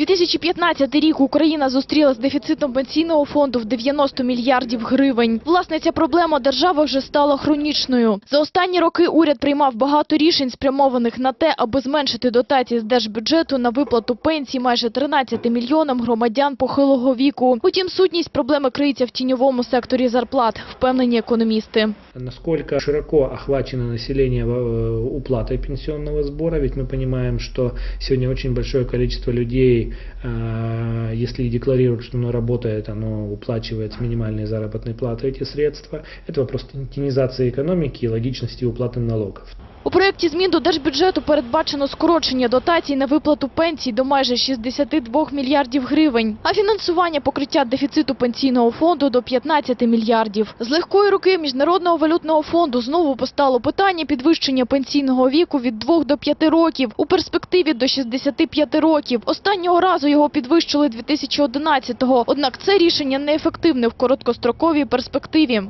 2015 рік Україна зустріла з дефіцитом пенсійного фонду в 90 мільярдів гривень. Власне, ця проблема держави вже стала хронічною. За останні роки уряд приймав багато рішень, спрямованих на те, аби зменшити дотації з держбюджету на виплату пенсій майже 13 мільйонам громадян похилого віку. Утім, сутність проблеми криється в тіньовому секторі зарплат, впевнені економісти. Насколько широко охвачено население э, уплатой пенсионного сбора, ведь мы понимаем, что сегодня очень большое количество людей, э, если и декларируют, что оно работает, оно уплачивает с минимальной заработной платы эти средства. Это вопрос тенизации экономики и логичности уплаты налогов. У проєкті змін до держбюджету передбачено скорочення дотацій на виплату пенсій до майже 62 мільярдів гривень, а фінансування покриття дефіциту пенсійного фонду до 15 мільярдів. З легкої руки Міжнародного валютного фонду знову постало питання підвищення пенсійного віку від 2 до 5 років, у перспективі до 65 років. Останнього разу його підвищили 2011-го, однак це рішення неефективне в короткостроковій перспективі.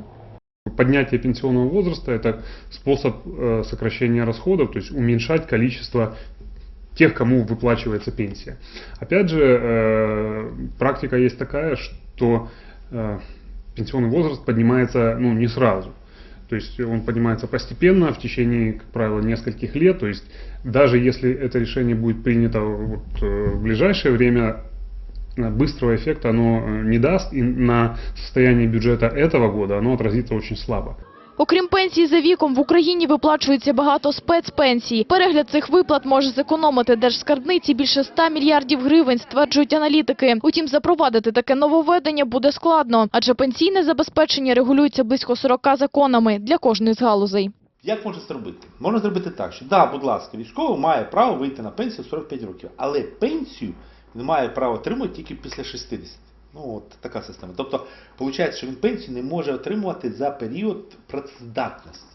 Поднятие пенсионного возраста – это способ э, сокращения расходов, то есть уменьшать количество тех, кому выплачивается пенсия. Опять же, э, практика есть такая, что э, пенсионный возраст поднимается ну, не сразу. То есть он поднимается постепенно в течение, как правило, нескольких лет. То есть даже если это решение будет принято вот, в ближайшее время, быстрого эффекта оно э, не даст, и на состоянии бюджета этого года оно отразится очень слабо. Окрім пенсій за віком, в Україні виплачується багато спецпенсій. Перегляд цих виплат може зекономити держскарбниці більше 100 мільярдів гривень, стверджують аналітики. Утім, запровадити таке нововведення буде складно, адже пенсійне забезпечення регулюється близько 40 законами для кожної з галузей. Як можна це робити? Можна зробити так, що да, будь ласка, військовий має право вийти на пенсію в 45 років, але пенсію він має право отримувати тільки після 60. Ну, от така система. Тобто, виходить, що він пенсію не може отримувати за період працездатності.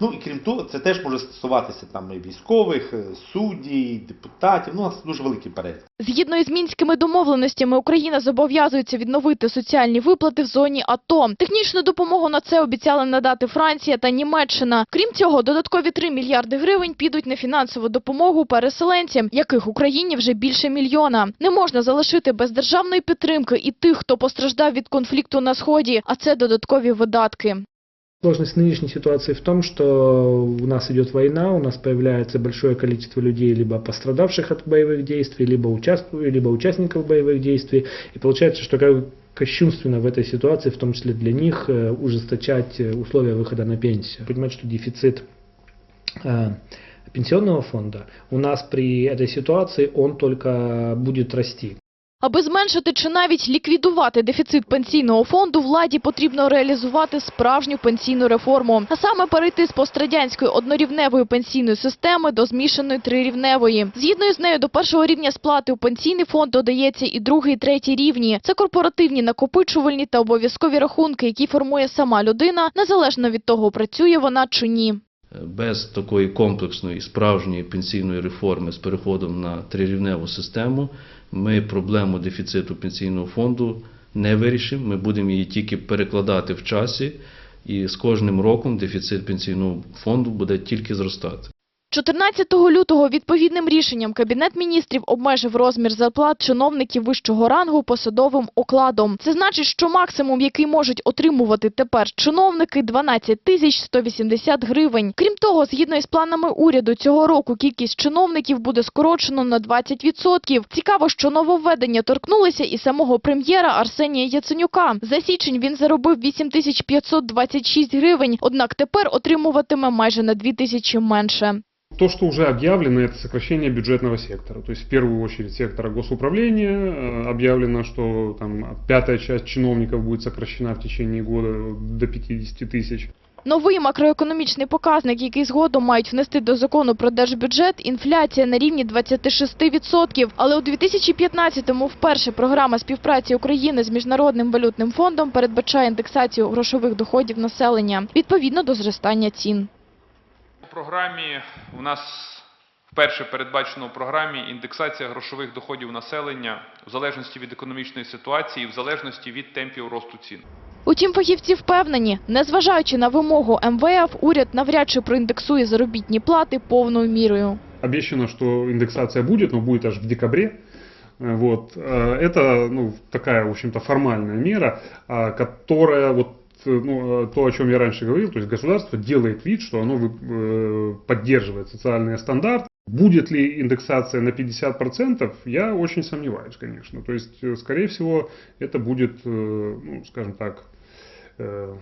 Ну і крім того, це теж може стосуватися там і військових, е, суддів, депутатів. Ну, у нас дуже великий перелік. Згідно із мінськими домовленостями, Україна зобов'язується відновити соціальні виплати в зоні АТО. Технічну допомогу на це обіцяли надати Франція та Німеччина. Крім цього, додаткові 3 мільярди гривень підуть на фінансову допомогу переселенцям, яких Україні вже більше мільйона. Не можна залишити без державної підтримки і тих, хто постраждав від конфлікту на сході, а це додаткові видатки. Сложность нынешней ситуации в том, что у нас идет война, у нас появляется большое количество людей, либо пострадавших от боевых действий, либо, участву- либо участников боевых действий. И получается, что как кощунственно в этой ситуации, в том числе для них, э, ужесточать э, условия выхода на пенсию. Понимать, что дефицит э, пенсионного фонда у нас при этой ситуации, он только будет расти. Аби зменшити чи навіть ліквідувати дефіцит пенсійного фонду, владі потрібно реалізувати справжню пенсійну реформу, а саме перейти з пострадянської однорівневої пенсійної системи до змішаної трирівневої. Згідно з нею, до першого рівня сплати у пенсійний фонд додається і другий, і третій рівні. Це корпоративні накопичувальні та обов'язкові рахунки, які формує сама людина, незалежно від того, працює вона чи ні. Без такої комплексної справжньої пенсійної реформи з переходом на трирівневу систему ми проблему дефіциту пенсійного фонду не вирішимо. Ми будемо її тільки перекладати в часі, і з кожним роком дефіцит пенсійного фонду буде тільки зростати. 14 лютого відповідним рішенням Кабінет міністрів обмежив розмір зарплат чиновників вищого рангу посадовим окладом. Це значить, що максимум, який можуть отримувати тепер чиновники – 12 тисяч 180 гривень. Крім того, згідно із планами уряду, цього року кількість чиновників буде скорочено на 20%. Цікаво, що нововведення торкнулися і самого прем'єра Арсенія Яценюка. За січень він заробив 8526 гривень, однак тепер отримуватиме майже на 2 тисячі менше. То, что уже объявлено, это сокращение бюджетного сектора. То есть в первую очередь сектора госуправления э, объявлено, что там пятая часть чиновников будет сокращена в течение года до 50 тысяч. Новий макроекономічний показник, який згодом мають внести до закону про держбюджет – інфляція на рівні 26%. Але у 2015-му вперше програма співпраці України з Міжнародним валютним фондом передбачає індексацію грошових доходів населення відповідно до зростання цін. У програмі у нас вперше передбачено у програмі індексація грошових доходів населення в залежності від економічної ситуації, в залежності від темпів росту цін. Утім, фахівці впевнені, незважаючи на вимогу МВФ, уряд навряд чи проіндексує заробітні плати повною мірою. Обещано, что индексация будет, но будет аж в декабре. Э, Вот. Э, Это ну, такая, в общем-то, формальная мера, а, которая, вот, э, ну, э, то, о чем я раньше говорил, то есть государство делает вид, что оно вы- э, поддерживает социальные стандарты. Будет ли индексация на 50%, я очень сомневаюсь, конечно. То есть, э, скорее всего, это будет, э, ну, скажем так, э,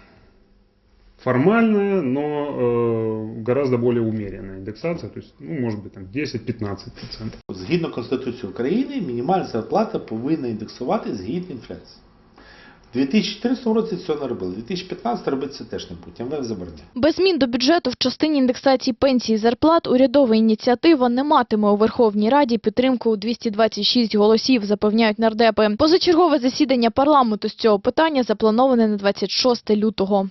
формальная, но э, гораздо более умеренная индексация, то есть, ну, может быть, там 10-15%. Згідно Конституції України, мінімальна зарплата повинна індексувати згідно інфляції. У 2014 році цього не робили, у 2015 робити це теж не будуть. МВФ забороняє. Без змін до бюджету в частині індексації пенсій і зарплат урядова ініціатива не матиме у Верховній Раді підтримку у 226 голосів, запевняють нардепи. Позачергове засідання парламенту з цього питання заплановане на 26 лютого.